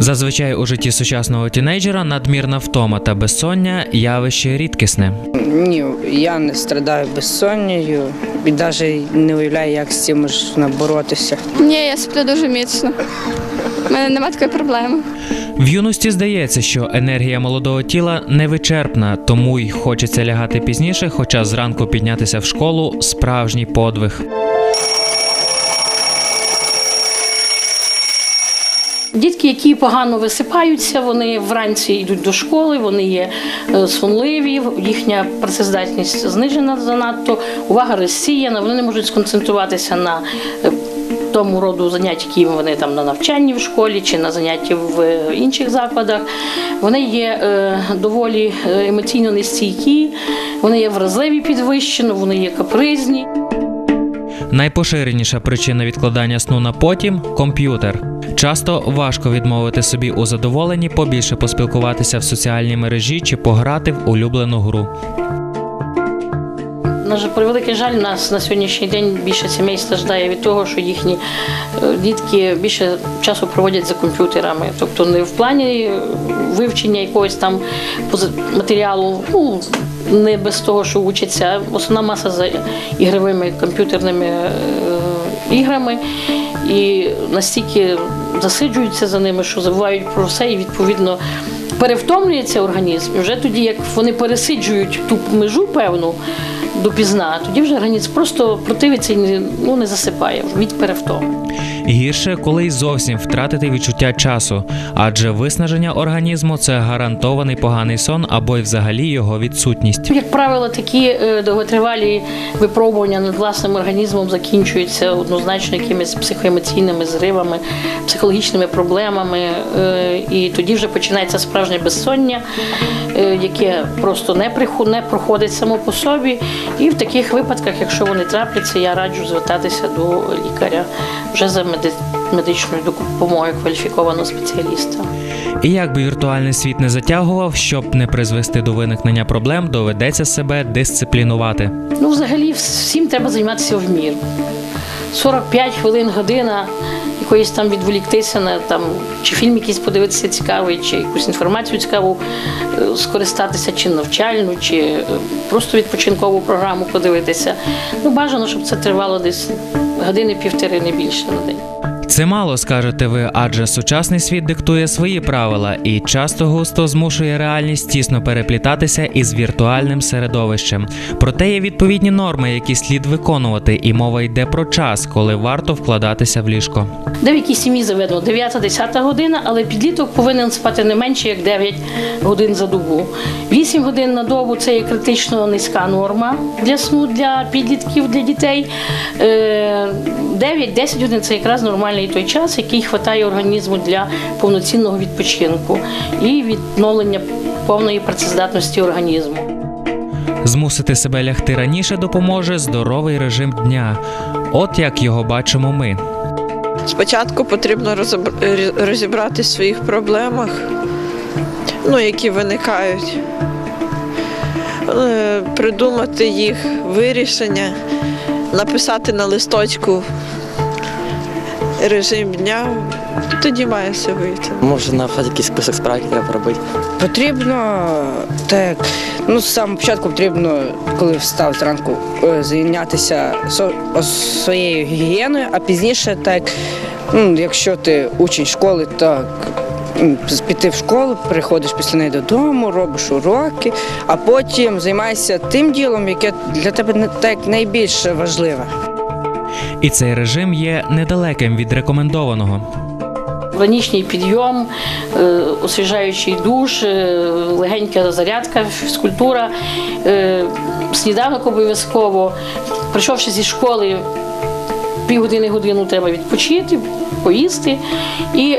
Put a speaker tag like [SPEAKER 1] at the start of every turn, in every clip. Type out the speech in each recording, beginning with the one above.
[SPEAKER 1] Зазвичай у житті сучасного тінейджера надмірна втома та безсоння явище рідкісне.
[SPEAKER 2] Ні, я не страдаю безсоннею і навіть не уявляю, як з цим можна боротися.
[SPEAKER 3] Ні, я сплю дуже міцно. У мене немає такої проблеми.
[SPEAKER 1] В юності здається, що енергія молодого тіла невичерпна, тому й хочеться лягати пізніше, хоча зранку піднятися в школу справжній подвиг.
[SPEAKER 4] Дітки, які погано висипаються, вони вранці йдуть до школи, вони є е, сонливі, їхня працездатність знижена занадто, увага розсіяна, вони не можуть сконцентруватися на е, тому роду занять, які вони там на навчанні в школі чи на занятті в е, інших закладах. Вони є доволі емоційно нестійкі, вони є вразливі підвищено, вони є капризні.
[SPEAKER 1] Найпоширеніша причина відкладання сну на потім комп'ютер. Часто важко відмовити собі у задоволенні побільше поспілкуватися в соціальній мережі чи пограти в улюблену гру.
[SPEAKER 4] На жаль, превеликий жаль, нас на сьогоднішній день більше сімей страждає від того, що їхні е, дітки більше часу проводять за комп'ютерами. Тобто не в плані е, вивчення якогось там матеріалу, ну не без того, що учаться. Основна маса за ігровими комп'ютерними е, іграми і настільки засиджуються за ними, що забувають про все і відповідно. Перевтомлюється організм, і вже тоді, як вони пересиджують ту межу певну допізна, тоді вже організм просто противиться і не, ну, не засипає від перевтоми.
[SPEAKER 1] Гірше, коли й зовсім втратити відчуття часу, адже виснаження організму це гарантований поганий сон або й взагалі його відсутність.
[SPEAKER 4] Як правило, такі е, довготривалі випробування над власним організмом закінчуються однозначно якимись психоемоційними зривами, психологічними проблемами, е, і тоді вже починається справжнє безсоння, е, яке просто не проходить само по собі. І в таких випадках, якщо вони трапляться, я раджу звертатися до лікаря вже за медичною допомогою кваліфікованого спеціаліста.
[SPEAKER 1] І як би віртуальний світ не затягував, щоб не призвести до виникнення проблем, доведеться себе дисциплінувати.
[SPEAKER 4] Ну, взагалі, всім треба займатися в мір. 45 хвилин, година якоїсь там відволіктися на там, чи фільм якийсь подивитися цікавий, чи якусь інформацію цікаву е, скористатися, чи навчальну, чи е, просто відпочинкову програму подивитися. Ну, бажано, щоб це тривало десь години-півтори, не більше на день.
[SPEAKER 1] Це мало скажете ви, адже сучасний світ диктує свої правила і часто густо змушує реальність тісно переплітатися із віртуальним середовищем. Проте є відповідні норми, які слід виконувати, і мова йде про час, коли варто вкладатися в ліжко.
[SPEAKER 4] Де в якій сім'ї заведено 9-10 година, але підліток повинен спати не менше як 9 годин за добу. 8 годин на добу це є критично низька норма для сну для підлітків, для дітей. Е, 9-10 годин це якраз нормальний той час, який вистачає організму для повноцінного відпочинку і відновлення повної працездатності організму.
[SPEAKER 1] Змусити себе лягти раніше допоможе здоровий режим дня. От як його бачимо ми.
[SPEAKER 5] Спочатку потрібно розібр- розібратись в своїх проблемах, ну, які виникають, Е, придумати їх вирішення, написати на листочку режим дня, тоді має все вийти.
[SPEAKER 6] Може написати якийсь список справ, треба робити.
[SPEAKER 2] Потрібно так. Ну, з самого початку потрібно, коли встав зранку, е, зайнятися со- своєю гігієною, а пізніше, так, ну, якщо ти учень школи, так. Піти в школу, приходиш після неї додому, робиш уроки, а потім займаєшся тим ділом, яке для тебе не так найбільш важливе.
[SPEAKER 1] І цей режим є недалеким від рекомендованого.
[SPEAKER 4] Ранішній підйом, е, освіжаючий душ, е, легенька зарядка, фізкультура, е, сніданок обов'язково. Прийшовши зі школи, півгодини годину треба відпочити, поїсти. І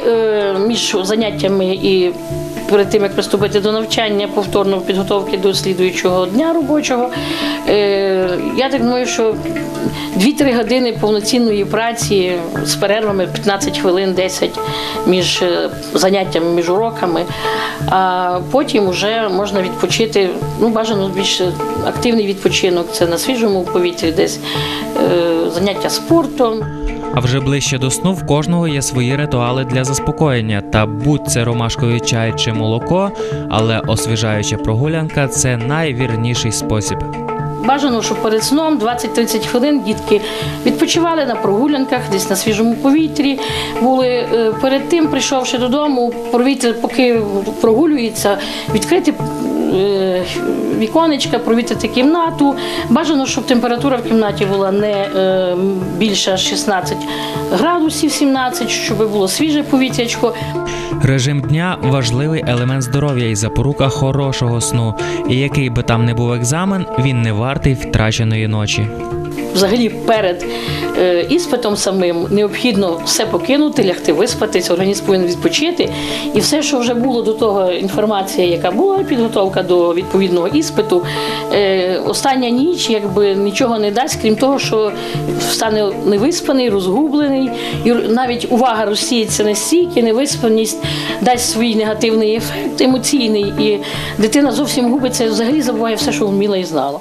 [SPEAKER 4] між заняттями і перед тим, як приступити до навчання, повторно підготовки до слідуючого дня робочого. Е, я так думаю, що 2-3 години повноцінної праці з перервами 15 хвилин, 10 між е, заняттями, між уроками. А потім вже можна відпочити. Ну, бажано більш активний відпочинок. Це на свіжому повітрі, десь е, заняття спортом.
[SPEAKER 1] А вже ближче до сну в кожного є свої ритуали для заспокоєння. Та будь це ромашковий чай чи молоко, але освіжаюча прогулянка це найвірніший спосіб.
[SPEAKER 4] Бажано, щоб перед сном 20-30 хвилин дітки відпочивали на прогулянках, десь на свіжому повітрі. Були е, перед тим, прийшовши додому, провітря, поки прогулюється, відкрити віконечка, провітрити кімнату. Бажано, щоб температура в кімнаті була не більша більше 16 градусів, 17, щоб було свіже повітрячко.
[SPEAKER 1] Режим дня важливий елемент здоров'я і запорука хорошого сну. І який би там не був екзамен, він не вартий втраченої ночі.
[SPEAKER 4] Взагалі перед е, іспитом самим необхідно все покинути, лягти виспатись, організм повинен відпочити. І все, що вже було до того, інформація, яка була, підготовка до відповідного іспиту, е, остання ніч якби нічого не дасть, крім того, що стане невиспаний, розгублений, і навіть увага розсіється настільки, невиспаність дасть свій негативний ефект емоційний, і дитина зовсім губиться, взагалі забуває все, що вміла і знала.